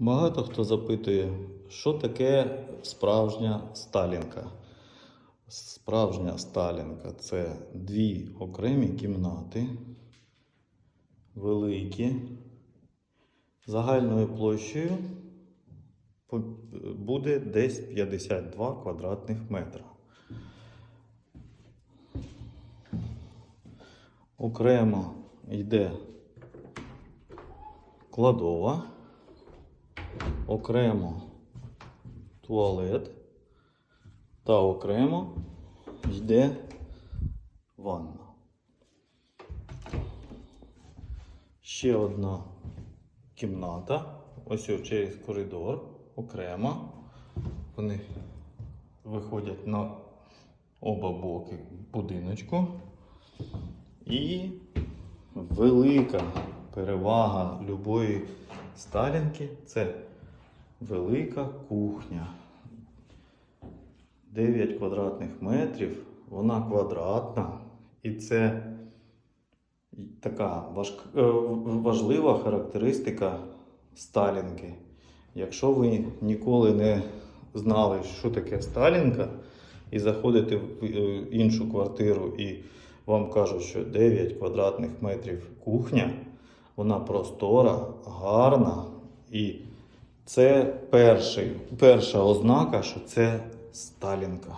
Багато хто запитує, що таке справжня сталінка. Справжня сталінка це дві окремі кімнати, великі, загальною площею буде десь 52 квадратних метра. Окремо йде кладова окремо туалет та окремо йде ванна. Ще одна кімната, ось через коридор, окремо. Вони виходять на оба боки будиночку. І велика перевага любої сталінки це велика кухня. 9 квадратних метрів, вона квадратна, і це така е, важлива характеристика сталінки. Якщо ви ніколи не знали, що таке сталінка, і заходите в е, іншу квартиру і вам кажуть, що 9 квадратних метрів кухня, вона простора, гарна і це перший, перша ознака, що це сталінка.